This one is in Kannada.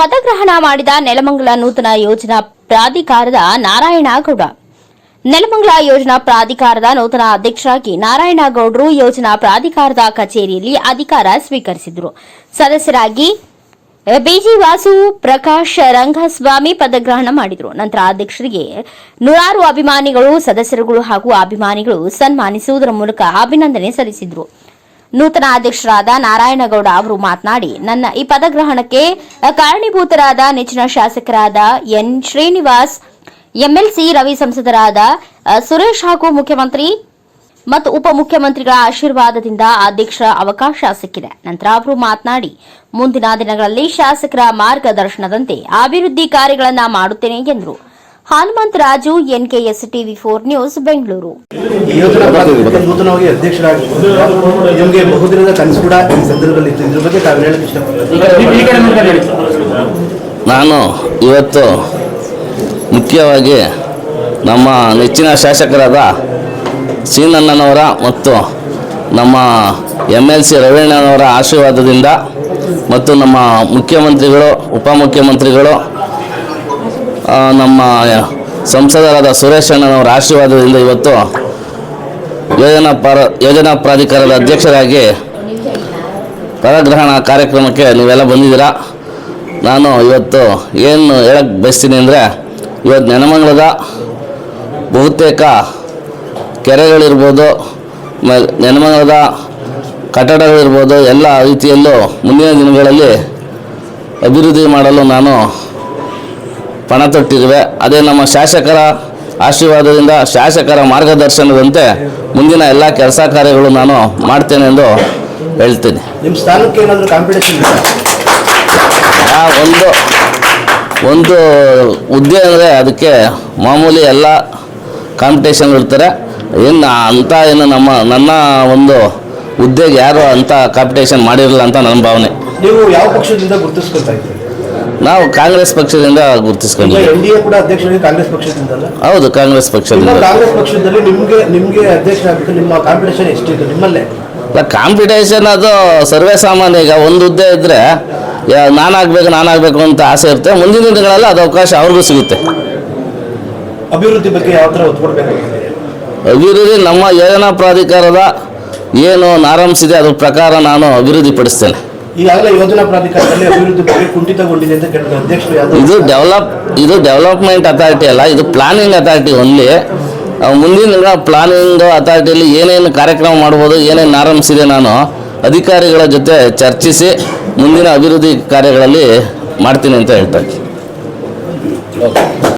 ಪದಗ್ರಹಣ ಮಾಡಿದ ನೆಲಮಂಗಲ ನೂತನ ಯೋಜನಾ ಪ್ರಾಧಿಕಾರದ ನಾರಾಯಣಗೌಡ. ನೆಲಮಂಗಲ ಯೋಜನಾ ಪ್ರಾಧಿಕಾರದ ನೂತನ ಅಧ್ಯಕ್ಷರಾಗಿ ನಾರಾಯಣಗೌಡರು ಯೋಜನಾ ಪ್ರಾಧಿಕಾರದ ಕಚೇರಿಯಲ್ಲಿ ಅಧಿಕಾರ ಸ್ವೀಕರಿಸಿದರು. ಸದಸ್ಯರಾಗಿ ಬಿಜಿ ವಾಸು ಪ್ರಕಾಶ್ ರಂಗಸ್ವಾಮಿ ಪದಗ್ರಹಣ ಮಾಡಿದರು. ನಂತರ ಅಧ್ಯಕ್ಷರಿಗೆ ನೂರಾರು ಅಭಿಮಾನಿಗಳು, ಸದಸ್ಯರುಗಳು ಹಾಗೂ ಅಭಿಮಾನಿಗಳು ಸನ್ಮಾನಿಸುವುದರ ಮೂಲಕ ಅಭಿನಂದನೆ ಸಲ್ಲಿಸಿದರು. ನೂತನ ಅಧ್ಯಕ್ಷರಾದ ನಾರಾಯಣಗೌಡ ಅವರು ಮಾತನಾಡಿ, ನನ್ನ ಈ ಪದಗ್ರಹಣಕ್ಕೆ ಕಾರಣೀಭೂತರಾದ ನೆಚ್ಚಿನ ಶಾಸಕರಾದ ಎನ್ ಶ್ರೀನಿವಾಸ್, ಎಂಎಲ್ಸಿ ರವಿ ಸಂಸದರಾದ ಸುರೇಶ್ ಹಾಗೂ ಮುಖ್ಯಮಂತ್ರಿ ಮತ್ತು ಉಪಮುಖ್ಯಮಂತ್ರಿಗಳ ಆಶೀರ್ವಾದದಿಂದ ಅಧ್ಯಕ್ಷರ ಅವಕಾಶ ಸಿಕ್ಕಿದೆ. ನಂತರ ಅವರು ಮಾತನಾಡಿ, ಮುಂದಿನ ದಿನಗಳಲ್ಲಿ ಶಾಸಕರ ಮಾರ್ಗದರ್ಶನದಂತೆ ಅಭಿವೃದ್ಧಿ ಕಾರ್ಯಗಳನ್ನು ಮಾಡುತ್ತೇನೆ ಎಂದರು. Hanumantha Raju NKS TV four news Bengaluru. ನೂತನವಾಗಿ ಅಧ್ಯಕ್ಷರಾಗಿ ನಿಮಗೆ ಬಹುದಿನದ ಕನಸು ಕೂಡ ಈ ಸಂದರ್ಭದಲ್ಲಿ ಇತ್ತು. ಇದ್ರ ಬಗ್ಗೆ ತಾವು ಹೇಳಕ್ಕೆ ಇಷ್ಟಪಡ್ತೀನಿ ನಾನು ಇವತ್ತು ಮುಖ್ಯವಾಗಿ ನಮ್ಮ ನೆಚ್ಚಿನ ಶಾಸಕರಾದ ಸೀನಣ್ಣನವರ ಮತ್ತು ನಮ್ಮ ಎಂ ಎಲ್ ಸಿ ರವೀಣ್ಣನವರ ಆಶೀರ್ವಾದದಿಂದ ಮತ್ತು ನಮ್ಮ ಮುಖ್ಯಮಂತ್ರಿಗಳು ಉಪಮುಖ್ಯಮಂತ್ರಿಗಳು ನಮ್ಮ ಸಂಸದರಾದ ಸುರೇಶ್ ಅಣ್ಣನವರ ಆಶೀರ್ವಾದದಿಂದ ಇವತ್ತು ಯೋಜನಾ ಪ್ರ, ಯೋಜನಾ ಪ್ರಾಧಿಕಾರದ ಅಧ್ಯಕ್ಷರಾಗಿ ಪರಗ್ರಹಣ ಕಾರ್ಯಕ್ರಮಕ್ಕೆ ನೀವೆಲ್ಲ ಬಂದಿದ್ದೀರಾ? ನಾನು ಇವತ್ತು ಏನು ಹೇಳಕ್ಕೆ ಬಯಸ್ತೀನಿ ಅಂದರೆ, ಇವತ್ತು ನೆನಮಂಗಲದ ಬಹುತೇಕ ಕೆರೆಗಳಿರ್ಬೋದು, ಮ- ನೆನಮಂಗಲದ ಕಟ್ಟಡಗಳಿರ್ಬೋದು, ಎಲ್ಲ ರೀತಿಯಲ್ಲೂ ಮುಂದಿನ ದಿನಗಳಲ್ಲಿ ಅಭಿವೃದ್ಧಿ ಮಾಡಲು ನಾನು ಪಣ ತೊಟ್ಟಿರುವೆ ಅದೇ ನಮ್ಮ ಶಾಸಕರ ಆಶೀರ್ವಾದದಿಂದ ಶಾಸಕರ ಮಾರ್ಗದರ್ಶನದಂತೆ ಮುಂದಿನ ಎಲ್ಲ ಕೆಲಸ ಕಾರ್ಯಗಳು ನಾನು ಮಾಡ್ತೇನೆ ಎಂದು ಹೇಳ್ತೀನಿ. ನಿಮ್ಮ ಸ್ಥಾನಕ್ಕೆ ಏನಾದರೂ ಕಾಂಪಿಟೇಷನ್ ಆ ಒಂದು ಒಂದು ಹುದ್ದೆ ಅಂದರೆ ಅದಕ್ಕೆ ಮಾಮೂಲಿ ಎಲ್ಲ ಕಾಂಪಿಟೇಷನ್ ಇರ್ತಾರೆ ಏನು ಅಂಥ ಏನು ನಮ್ಮ ನನ್ನ ಒಂದು ಹುದ್ದೆಗೆ ಯಾರು ಅಂಥ ಕಾಂಪಿಟೇಷನ್ ಮಾಡಿರಲಿಲ್ಲ ಅಂತ ನನ್ನ ಭಾವನೆ. ನೀವು ಯಾವ ಪಕ್ಷದಿಂದ ಗುರುತಿಸ್ಕೊಳ್ತಾ ಇದ್ದೀರಿ? ನಾವು ಕಾಂಗ್ರೆಸ್ ಪಕ್ಷದಿಂದ ಗುರುತಿಸ್ಕೊಂಡಿದ್ದೀವಿ. ಎನ್ ಡಿ ಎ ಕೂಡ ಅಧ್ಯಕ್ಷರಾಗಿ ಕಾಂಗ್ರೆಸ್ ಪಕ್ಷದಿಂದಲ್ಲ? ಹೌದು ಕಾಂಗ್ರೆಸ್ ನಿಮ್ಮ ಪಕ್ಷದಿಂದ ಕಾಂಗ್ರೆಸ್ ಪಕ್ಷದಲ್ಲಿ ನಿಮಗೆ ನಿಮಗೆ ಅಧ್ಯಕ್ಷ ಆಗಬೇಕು ನಿಮ್ಮ ಕಾಂಪಿಟೇಷನ್ ಎಷ್ಟಿದೆ ನಿಮ್ಮಲ್ಲೇ? ಕಾಂಪಿಟೇಷನ್ ಅದು ಸರ್ವೇ ಸಾಮಾನ್ಯ. ಈಗ ಒಂದು ಹುದ್ದೆ ಇದ್ದರೆ ನಾನಾಗಬೇಕು ನಾನಾಗಬೇಕು ಅಂತ ಆಸೆ ಇರುತ್ತೆ. ಮುಂದಿನ ದಿನಗಳಲ್ಲಿ ಅದು ಅವಕಾಶ ಅವ್ರಿಗೂ ಸಿಗುತ್ತೆ. ಅಭಿವೃದ್ಧಿ ಬಗ್ಗೆ ಯಾವ ಥರ ಒತ್ತು ಕೊಡಬೇಕಾಗಿದೆ ಅಭಿವೃದ್ಧಿ ನಮ್ಮ ಯೋಜನಾ ಪ್ರಾಧಿಕಾರದ ಏನು ನಾರಂಭಿಸಿದೆ ಇದೆ ಅದ್ರ ಪ್ರಕಾರ ನಾನು ಅಭಿವೃದ್ಧಿ ಪಡಿಸ್ತೇನೆ ಈಗಾಗಲೇ ಯೋಜನಾ ಪ್ರಾಧಿಕಾರದಲ್ಲಿ ಅಭಿವೃದ್ಧಿ ಬಗ್ಗೆ ಕುಂಠಿತಗೊಂಡಿದೆ ಅಂತ ಕೇಳಿದ ಅಧ್ಯಕ್ಷರು. ಇದು ಡೆವಲಪ್ ಇದು ಡೆವಲಪ್ಮೆಂಟ್ ಅಥಾರಿಟಿ ಅಲ್ಲ ಇದು ಪ್ಲಾನಿಂಗ್ ಅಥಾರಿಟಿ ಓನ್ಲಿ ಮುಂದಿನ ದಿನ ಪ್ಲಾನಿಂಗ್ ಅಥಾರಿಟಿಯಲ್ಲಿ ಏನೇನು ಕಾರ್ಯಕ್ರಮ ಮಾಡ್ಬೋದು ಏನೇನು ಆರಂಭಿಸಿದೆ ನಾನು ಅಧಿಕಾರಿಗಳ ಜೊತೆ ಚರ್ಚಿಸಿ ಮುಂದಿನ ಅಭಿವೃದ್ಧಿ ಕಾರ್ಯಗಳಲ್ಲಿ ಮಾಡ್ತೀನಿ ಅಂತ ಹೇಳ್ತಾರೆ